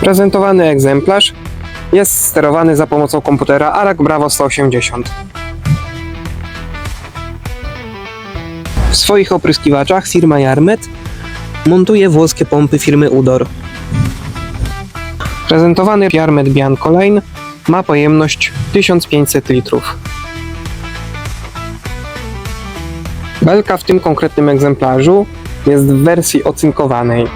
Prezentowany egzemplarz jest sterowany za pomocą komputera ARAG Bravo 180. W swoich opryskiwaczach firma Jarmet montuje włoskie pompy firmy Udor. Prezentowany Jarmet Bianco Line ma pojemność 1500 litrów. Belka w tym konkretnym egzemplarzu jest w wersji ocynkowanej.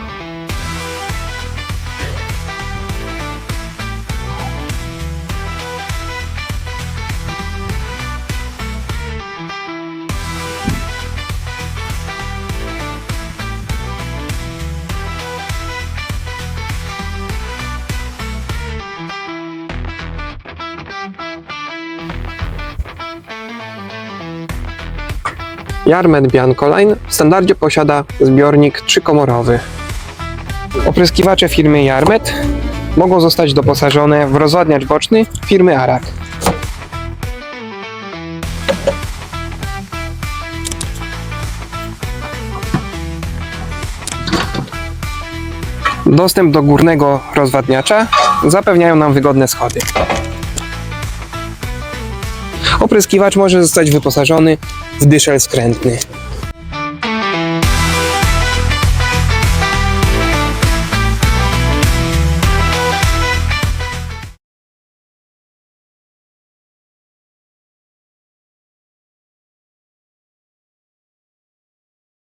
Jarmet Bianco Line w standardzie posiada zbiornik trzykomorowy. Opryskiwacze firmy Jarmet mogą zostać doposażone w rozwadniacz boczny firmy Arak. Dostęp do górnego rozwadniacza zapewniają nam wygodne schody. Opryskiwacz może zostać wyposażony w dyszel skrętny.